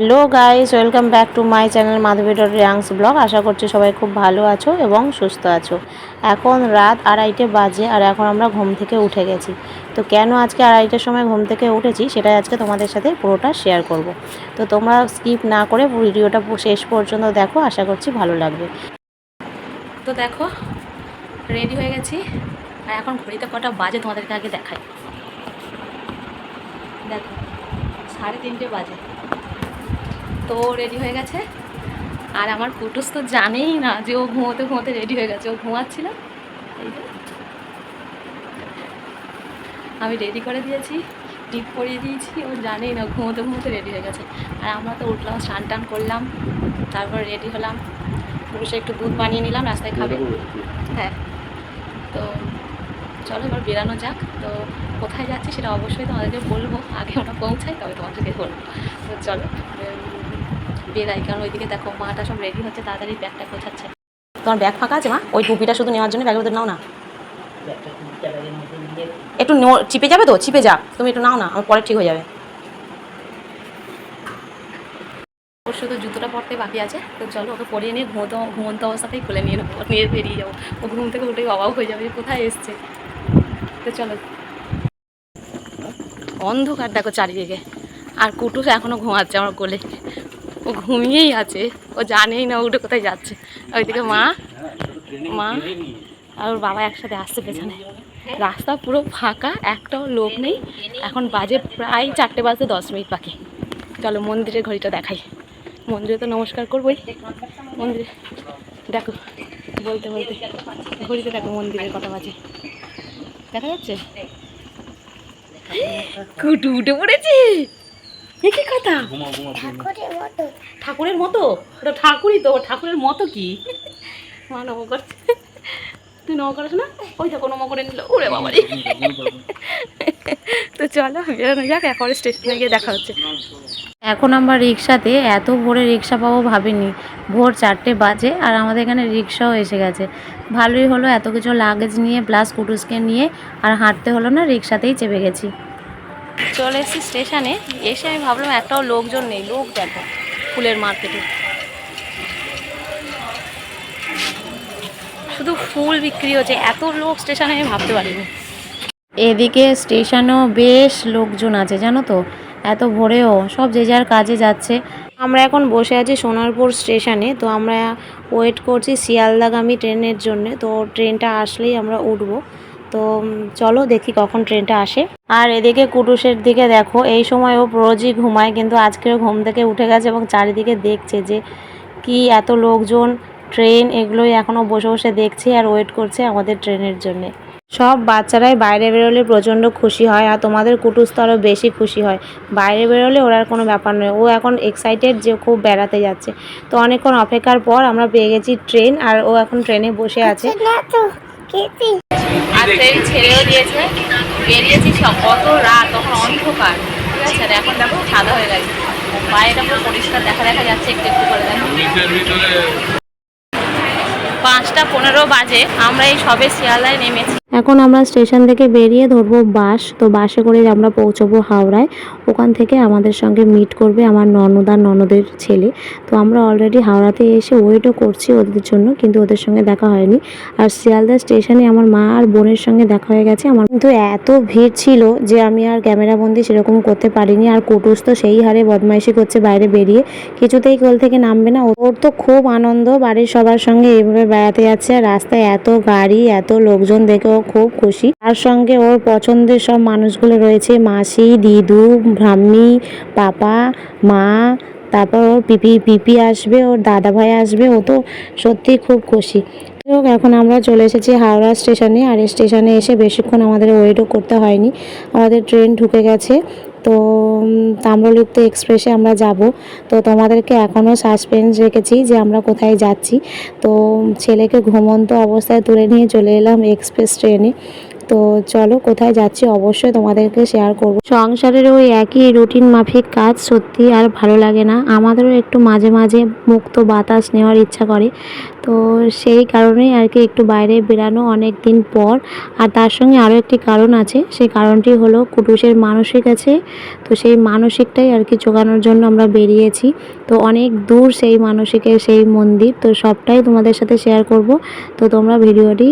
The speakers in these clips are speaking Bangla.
Hello guys welcome back to my channel Madhabi dot Riangs blog আশা করছি সবাই খুব ভালো আছো এবং সুস্থ আছো। এখন রাত আড়াইটে বাজে আর এখন আমরা ঘুম থেকে উঠে গেছি। তো কেন আজকে আড়াইটের সময় ঘুম থেকে উঠেছি সেটাই আজকে তোমাদের সাথে পুরোটা শেয়ার করব। তো তোমরা স্কিপ না করে ভিডিওটা শেষ পর্যন্ত দেখো, আশা করছি ভালো লাগবে। তো দেখো রেডি হয়ে গেছি। আর এখন ঘড়িতে কটা বাজে তোমাদেরকে আগে দেখাই। দেখো, সাড়ে তিনটে বাজে। তো রেডি হয়ে গেছে। আর আমার কুটুস তো জানেই না যে ও ঘুমোতে ঘুমোতে রেডি হয়ে গেছে। ও ঘুমাচ্ছিল। এই যে। আমি রেডি করে দিয়েছি টিপ পরিয়ে দিয়েছি। ও জানেই না ঘুমোতে ঘুমোতে রেডি হয়ে গেছে। আর আমরা তো উঠলাম স্নান টান করলাম তারপর রেডি হলাম। বসে একটু দুধ বানিয়ে নিলাম রাস্তায় খাবে। হ্যাঁ। তো চলো এবার বেরানো যাক। তো কোথায় যাচ্ছি সেটা অবশ্যই তোমাদেরকে বলব। আগে আমরা পৌঁছাই তবে তোমাদেরকে বলব। তো চলো বেরাই কারণ ওইদিকে দেখো মাটা সব রেডি হচ্ছে তাড়াতাড়ি ব্যাগটা গোছাচ্ছে। তোমার ব্যাগ ফাঁকা আছে মা? ওই টুপিটা শুধু নেওয়ার জন্য ব্যাগের মধ্যে নাও না। একটু চিপে যাবে তো? চিপে যা তুমি একটু নাও না আমার পরে ঠিক হয়ে যাবে। ওর শুধু জুতোটা পরতে বাকি আছে তো চলো ওকে পরিয়ে নিয়ে ঘুমতো ঘুমন্ত অবস্থাতেই খুলে নিয়ে নেব নিয়ে বেরিয়ে যাব। ও ঘুম থেকে উঠে অবাক হয়ে যাবে কোথায় এসছে। তো চলো। অন্ধকার দেখো চারিদিকে আর কুটুস এখনও ঘুমাচ্ছে আমার কোলে। ও ঘুমিয়েই আছে। ও জানেই না উঠে কোথায় যাচ্ছে। ওইদিকে মা মা আর ওর বাবা একসাথে আসছে পেছনে। রাস্তা পুরো ফাঁকা, একটাও লোক নেই। এখন বাজে প্রায় চারটে বাজতে দশ মিনিট বাকি। চলো মন্দিরের ঘড়িটা দেখাই। মন্দিরে তো নমস্কার করবোই। মন্দিরে, দেখো, বলতে বলতে, ঘড়িতে দেখো মন্দিরের কথা বাজে। দেখা যাচ্ছে? কুটু উঠে পড়েছে? এ কি কথা ঠাকুরের মতো। ওটা ঠাকুরই তো ঠাকুরের মতো কি? মা নম করছে। তুই নম করিস না? ওই দেখো নম করে নিল। ওরে বাবা রে। তো চলো যাক একবারে স্টেশনে গিয়ে দেখা হচ্ছে। এখন আমরা রিক্সাতে এত ভোরে রিক্সা পাবো ভাবিনি। ভোর চারটে বাজে আর আমাদের এখানে রিক্সাও এসে গেছে। ভালোই হলো এত কিছু লাগেজ নিয়ে প্লাস কুটুসকে নিয়ে আর হাঁটতে হলো না রিক্সাতেই চেপে গেছি। চলে এসেছি স্টেশনে এসে আমি ভাবলাম একটাও লোকজন নেই লোক দেখো ফুলের মার্কেটে শুধু ফুল বিক্রি হচ্ছে এত লোক স্টেশনে আমি ভাবতে পারিনি। এদিকে স্টেশনেও বেশ লোকজন আছে জানো তো? এত ভোরেও সব যে যার কাজে যাচ্ছে। আমরা এখন বসে আছি সোনারপুর স্টেশনে তো আমরা ওয়েট করছি শিয়ালদাগামী ট্রেনের জন্য তো ট্রেনটা আসলেই আমরা উঠবো। তো চলো দেখি কখন ট্রেনটা আসে। আর এদিকে কুটুসের দিকে দেখো, এই সময় ও রোজই ঘুমায়, কিন্তু আজকেও ঘুম থেকে উঠে গেছে এবং চারিদিকে দেখছে যে কি এত লোকজন, ট্রেন এগুলোই এখনও বসে বসে দেখছে আর ওয়েট করছে আমাদের ট্রেনের জন্যে। সব বাচ্চারাই বাইরে বেরোলে প্রচণ্ড খুশি হয় আর তোমাদের কুটুস তো আরও বেশি খুশি হয়। বাইরে বেরোলে ওর আর কোনো ব্যাপার নয়, ও এখন এক্সাইটেড যে খুব বেড়াতে যাচ্ছে। তো অনেকক্ষণ অপেক্ষার পর আমরা পেয়ে গেছি ট্রেন আর ও এখন ট্রেনে বসে আছে। আর ট্রেন ছেড়েও দিয়েছে। বেরিয়েছি সব কত রাত তখন অন্ধকার ঠিক আছে? আর এখন দেখো সাদা হয়ে গেছে। বাইরেটা পুরো পরিষ্কার দেখা দেখা যাচ্ছে একটু একটু করে দেখো। পাঁচটা পনেরো বাজে, আমরা এই সবে শিয়ালদায় নেমেছি। এখন আমরা স্টেশন থেকে বেরিয়ে ধরবো বাস, তো বাসে করে আমরা পৌঁছবো হাওড়ায়। ওখান থেকে আমাদের সঙ্গে মিট করবে আমার ননদার ননদের ছেলে। তো আমরা অলরেডি হাওড়াতে এসে ওয়েটও করছি ওদের জন্য, কিন্তু ওদের সঙ্গে দেখা হয়নি। আর শিয়ালদা স্টেশনে আমার মা আর বোনের সঙ্গে দেখা হয়ে গেছে। আমার কিন্তু এত ভিড় ছিল যে আমি আর ক্যামেরাবন্দি সেরকম করতে পারিনি। আর কুটুস তো সেই হারে বদমাইশি করছে বাইরে বেরিয়ে। কিছুতেই কোল থেকে নামবে না। ওর তো খুব আনন্দ, বাড়ির সবার সঙ্গে এইভাবে বেড়াতে যাচ্ছে। আর রাস্তায় এত গাড়ি এত লোকজন দেখে ও খুব খুশি। তার সঙ্গে ওর পছন্দের সব মানুষগুলো রয়েছে। মাসি দিদু ব্রাহ্মী পাপা মা তারপর ওর পিপি পিপি আসবে ওর দাদা ভাই আসবে। ও তো সত্যি খুব খুশি। হোক, এখন আমরা চলে এসেছি হাওড়া স্টেশনে। আর স্টেশনে এসে বেশিক্ষণ আমাদের ওয়েটও করতে হয়নি। আমাদের ট্রেন ঢুকে গেছে। তো তাম্রলিপ্ত এক্সপ্রেসে আমরা যাব। তো তোমাদেরকে এখনও সাসপেন্স রেখেছি যে আমরা কোথায় যাচ্ছি। তো ছেলেকে ঘুমন্ত অবস্থায় তুলে নিয়ে চলে এলাম এক্সপ্রেস ট্রেনে। তো চলো, কোথায় যাচ্ছি অবশ্যই তোমাদেরকে শেয়ার করব। সংসারের ওই একই রুটিন মাফিক কাজ সত্যি আর ভালো লাগে না। আমাদেরও একটু মাঝে মাঝে মুক্ত বাতাস নেওয়ার ইচ্ছা করে। তো সেই কারণেই আর কি একটু বাইরে বেরানো অনেক দিন পর। আর তার সঙ্গে আরও একটি কারণ আছে, সেই কারণটি হলো কুটুসের মানসিক আছে। তো সেই মানসিকটাই আর কি জোগানোর জন্য আমরা বেরিয়েছি। তো অনেক দূর সেই মানসিকের সেই মন্দির। তো সবটাই তোমাদের সাথে শেয়ার করব। তো তোমরা ভিডিওটি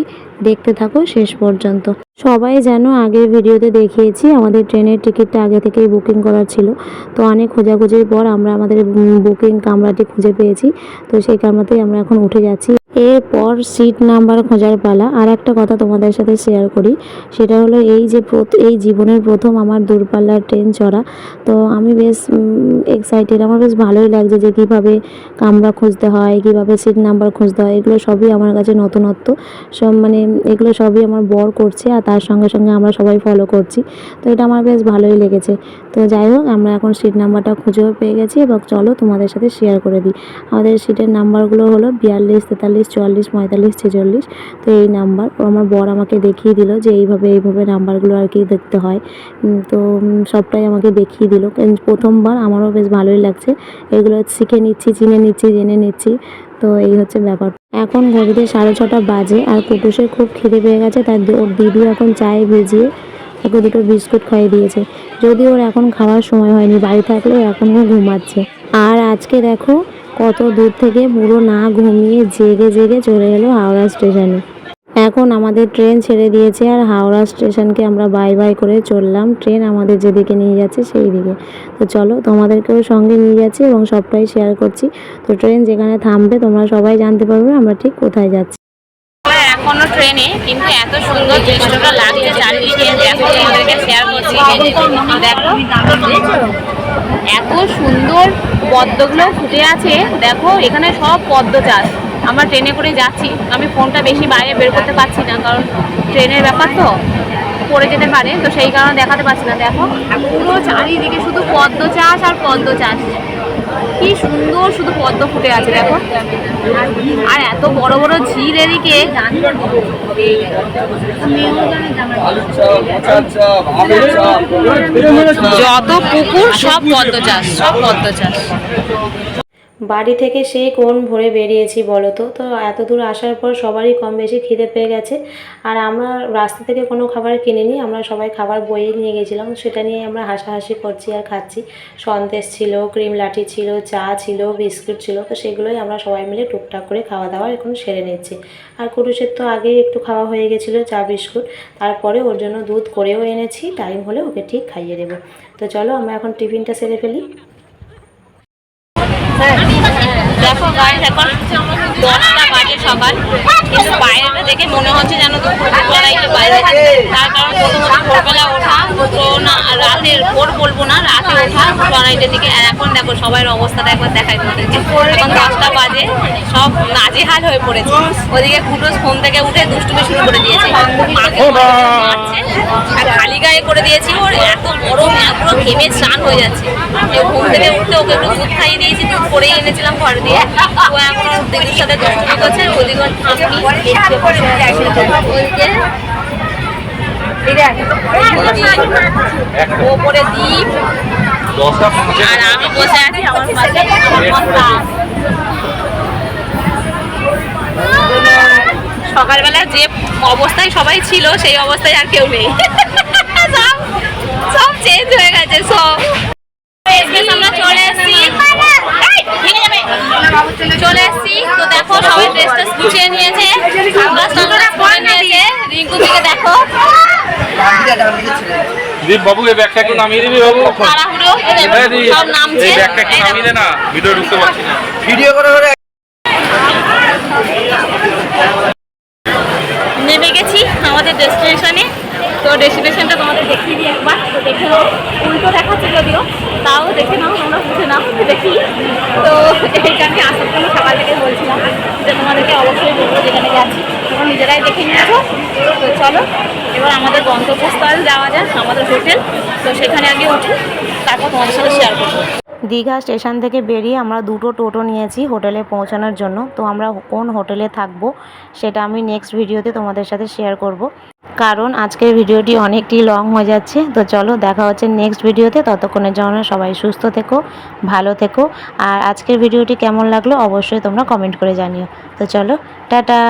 দেখতে থাকো শেষ পর্যন্ত। সবাই যেন আগের ভিডিওতে দেখিয়েছি, আমাদের ট্রেনের টিকিটটা আগে থেকেই বুকিং করা ছিল। তো অনেক খোঁজাখুঁজির পর আমরা আমাদের বুকিং কামরাটি খুঁজে পেয়েছি। তো সেই কামরাতেই আমরা এখন উঠে যাচ্ছি। এরপর সিট নাম্বার খোঁজার পালা। আর একটা কথা তোমাদের সাথে শেয়ার করি, সেটা হলো এই যে এই জীবনের প্রথম আমার দূরপাল্লার ট্রেন চড়া। তো আমি বেশ এক্সাইটেড আমার বেশ ভালোই লাগছে যে কীভাবে কামরা খুঁজতে হয়, কীভাবে সিট নাম্বার খুঁজতে হয়। এগুলো সবই আমার কাছে নতুনত্ব। সব মানে এগুলো সবই আমার বর করছে। আর তার সঙ্গে সঙ্গে আমরা সবাই ফলো করছি। তো এটা আমার বেশ ভালোই লেগেছে। তো যাই হোক, আমরা এখন সিট নাম্বারটা খুঁজেও পেয়ে গেছি এবং চলো তোমাদের সাথে শেয়ার করে দিই। আমাদের সিটের নাম্বারগুলো হলো বিয়াল্লিশ, তেতাল্লিশ, চুয়াল্লিশ, পঁয়তাল্লিশ, ছেচল্লিশ। তো এই নাম্বার আমার বর আমাকে দেখিয়ে দিল যে এইভাবে এইভাবে নাম্বারগুলো আর কি দেখতে হয়। তো সবটাই আমাকে দেখিয়ে দিল। প্রথমবার আমারও বেশ ভালোই লাগছে। এগুলো শিখে নিচ্ছি, চিনে নিচ্ছি, জেনে নিচ্ছি। তো এই হচ্ছে ব্যাপার। এখন ঘড়িতে সাড়ে ছটা বাজে আর কুকুশের খুব খিদে পেয়ে গেছে তার ওর দিদি এখন চায়ে ভিজিয়ে ওকে দুটো বিস্কুট খাইয়ে দিয়েছে। যদি ওর এখন খাওয়ার সময় হয়নি, বাড়ি থাকলেও ও ঘুমাচ্ছে। আর আজকে দেখো কত দূর থেকে পুরো না ঘুমিয়ে জেগে জেগে চলে গেলো হাওড়া স্টেশনে। এখন আমাদের ট্রেন ছেড়ে দিয়েছে আর হাওড়া স্টেশনকে আমরা বাই বাই করে চললাম। ট্রেন আমাদের যেদিকে নিয়ে যাচ্ছে সেই দিকে তো চলো, তোমাদেরকেও সঙ্গে নিয়ে যাচ্ছি এবং সবটাই শেয়ার করছি। তো ট্রেন যেখানে থামবে, তোমরা সবাই জানতে পারবে আমরা ঠিক কোথায় যাচ্ছি। এখনও ট্রেনে, কিন্তু এত সুন্দর দৃশ্যটা লাগছে দেখো তোমাদেরকে শেয়ার করছি। দেখো, এত সুন্দর পদ্মগুলো ফুটে আছে। দেখো, এখানে সব পদ্ম চাষ আমরা ট্রেনে করে যাচ্ছি। আমি ফোনটা বেশি বাইরে বের করতে পারছি না, কারণ ট্রেনের ব্যাপার তো পড়ে যেতে পারে। তো সেই কারণে দেখাতে পারছি না। দেখো, পুরো চারিদিকে শুধু পদ্ম চাষ আর পদ্ম চাষ। কি সুন্দর শুধু পদ্ম ফুটে আছে, দেখো। আর এত বড় বড় ঝিল এদিকে। যত পুকুর, সব পদ্ম চাষ, সব পদ্ম চাষ। বাড়ি থেকে সেই কোন ভোরে বেরিয়েছি বলো তো? তো এত দূর আসার পর সবারই কম বেশি খিদে পেয়ে গেছে। আর আমরা রাস্তা থেকে কোনো খাবার কিনিনি, আমরা সবাই খাবার বইয়ে নিয়ে গেছিলাম। সেটা নিয়ে আমরা হাসাহাসি করছি আর খাচ্ছি। সন্দেশ ছিল, ক্রিম লাঠি ছিল, চা ছিল, বিস্কুট ছিল, তো সেগুলোই আমরা সবাই মিলে টুকটাক করে খাওয়া দাওয়া এখন সেরে নিচ্ছি। আর কুরুষের তো আগেই একটু খাওয়া হয়ে গেছিল, চা, বিস্কুট। তারপরে ওর জন্য দুধ করেও এনেছি, টাইম হলে ওকে ঠিক খাইয়ে দেবো। তো চলো আমরা এখন টিফিনটা সেরে ফেলি। দেখো গাইস এখন দশটা সকাল কিন্তু বাইরেটা দেখে মনে হচ্ছে যেন তো বাইরে তার কারণ প্রথমত ভোরবেলা ওঠা তো না রাতের ভোর বলব না রাতে ওঠা চড়াইটের দিকে। আর এখন দেখো সবার অবস্থাটা একবার দেখাই তোমাদেরকে। এখন দশটা বাজে সব নাজেহাল হয়ে পড়েছে। ওদিকে কুটোস ফোন থেকে উঠে দুষ্টুমি শুরু করে দিয়েছে। মারছে। আর খালি গায়ে করে দিয়েছি ওর এত গরম পুরো ঘেমে স্নান হয়ে যাচ্ছে। ঘুম থেকে উঠতে ওকে একটু দুধ খাইয়ে দিয়েছি দুধ করেই এনেছিলাম ঘর দিয়ে। ও এখন দিদির সাথে দুষ্টুমি করছে। সকালবেলা যে অবস্থায় সবাই ছিল, সেই অবস্থায় আর কেউ নেই। সব চেঞ্জ হয়ে গেছে, সব। আমরা চলে যাবে। চলে এসেছি তো দেখো সবাই ড্রেসটা গুছিয়ে নিয়েছে। পরে রিঙ্কু দিকে দেখো। দীপ বাবু এই ব্যাগটা একটু নামিয়ে দিবি বাবু? তাড়াহুড়ো এই দীপ, সব নামছে। এই ব্যাগটা একটু নামিয়ে দে না ভিডিও ঢুকতে পারছি না। ভিডিও করে করে নেমে গেছি আমাদের ডেস্টিনেশনে। তো ডেস্টিনেশনটা তোমাদের দেখিয়ে দিই একবার। তো দেখে নাও। উল্টো দেখাচ্ছে যদিও তাও দেখে নাও তোমরা বুঝে নাও দেখি তো এইখানে আসার জন্য সকাল থেকে বলছিলাম যে তোমাদেরকে অবশ্যই বলব যেখানে যাচ্ছি তোমরা নিজেরাই দেখে নিয়েছো তো চলো, এবার আমাদের গন্তব্যস্থল যাওয়া যাক, আমাদের হোটেল। তো সেখানে আগে উঠি তারপর তোমাদের সাথে শেয়ার করব। দীঘা স্টেশন থেকে বেরিয়ে আমরা দুটো টোটো নিয়েছি হোটেলে পৌঁছানোর জন্য। তো আমরা কোন হোটেলে থাকব সেটা আমি নেক্সট ভিডিওতে তোমাদের সাথে শেয়ার করব। কারণ আজকের ভিডিওটি অনেকটি লং হয়ে যাচ্ছে। তো চলো, দেখা হচ্ছে নেক্সট ভিডিওতে। ততক্ষণের জন্য সবাই সুস্থ থেকো, ভালো থেকো। আর আজকের ভিডিওটি কেমন লাগল অবশ্যই তোমরা কমেন্ট করে জানিও। তো চলো, টাটা!